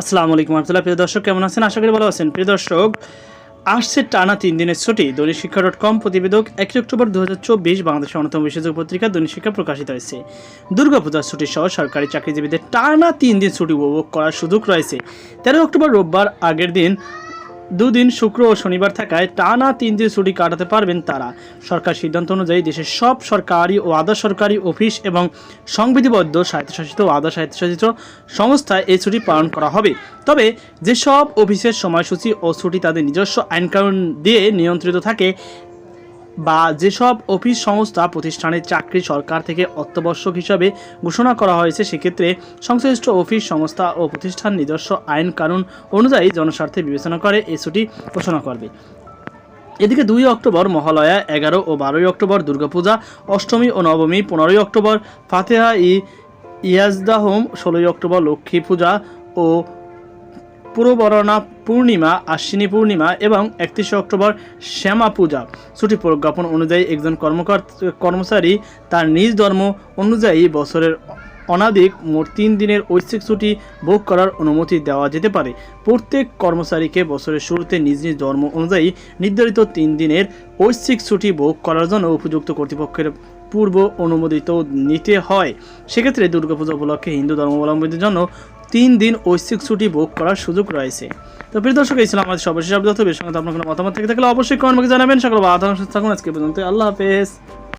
আসসালামু আলাইকুম রহমতুল্লাহ। প্রিয় দর্শক, কেমন আছেন? আশা করি ভালো আছেন। প্রিয় দর্শক, আসছে টানা তিন দিনের ছুটি। দৈনিক শিক্ষা ডট কম প্রতিবেদক একই অক্টোবর দু হাজার চব্বিশ বাংলাদেশের অন্যতম বিশেষ পত্রিকা দৈনিক শিক্ষা প্রকাশিত হয়েছে। দুর্গাপূজার ছুটি সহ সরকারি চাকরিজীবীদের টানা তিন দিন ছুটি উপভোগ করার সুযোগ রয়েছে। তেরো অক্টোবর রোববার আগের দিন দুদিন শুক্র ও শনিবার থাকায় টানা তিন দিন ছুটি কাটাতে পারবেন তারা। সরকার সিদ্ধান্ত অনুযায়ী দেশের সব সরকারি ও আধা সরকারি অফিস এবং সংবিধিবদ্ধ স্বায়ত্তশাসিত ও আধা স্বায়ত্তশাসিত সংস্থায় এই ছুটি পালন করা হবে। তবে যেসব অফিসের সময়সূচি ও ছুটি তাদের নিজস্ব আইনকানুন দিয়ে নিয়ন্ত্রিত থাকে বা যেসব অফিস সংস্থা, প্রতিষ্ঠানের চাকরি সরকার থেকে অত্যাবশ্যক হিসাবে ঘোষণা করা হয়েছে, সেক্ষেত্রে সংশ্লিষ্ট অফিস সংস্থা ও প্রতিষ্ঠান নিজস্ব আইন কানুন অনুযায়ী জনস্বার্থে বিবেচনা করে এই ছুটি ঘোষণা করবে। এদিকে দুই অক্টোবর মহালয়া, এগারো ও বারোই অক্টোবর দুর্গাপূজা, অষ্টমী ও নবমী, পনেরোই অক্টোবর ফাতেহা ই ইয়াজদাহম ষোলোই অক্টোবর লক্ষ্মী পূজা ও পূর্ববরণা পূর্ণিমা, আশ্বিনী পূর্ণিমা এবং একত্রিশে অক্টোবর শ্যামা পূজা। ছুটি প্রজ্ঞাপন অনুযায়ী একজন কর্মকর কর্মচারী তার নিজ ধর্ম অনুযায়ী বছরের অনাধিক মোট তিন দিনের ঐচ্ছিক ছুটি ভোগ করার অনুমতি দেওয়া যেতে পারে। প্রত্যেক কর্মচারীকে বছরের শুরুতে নিজ নিজ ধর্ম অনুযায়ী নির্ধারিত তিন দিনের ঐচ্ছিক ছুটি ভোগ করার জন্য উপযুক্ত কর্তৃপক্ষের পূর্ব অনুমোদিত নিতে হয়। সেক্ষেত্রে দুর্গাপূজা উপলক্ষে হিন্দু ধর্মাবলম্বীদের জন্য তিন দিন ঐচ্ছিক ছুটি ভোগ করার সুযোগ রয়েছে। তো প্রিয় দর্শক, এই ছিল আমাদের সর্বশেষ সঙ্গে আপনার কোনো মতামত থেকে থাকলে অবশ্যই কমেন্ট জানাবেন। সকল বাধা থাকুন আজকে পর্যন্ত আল্লাহ হাফেজ।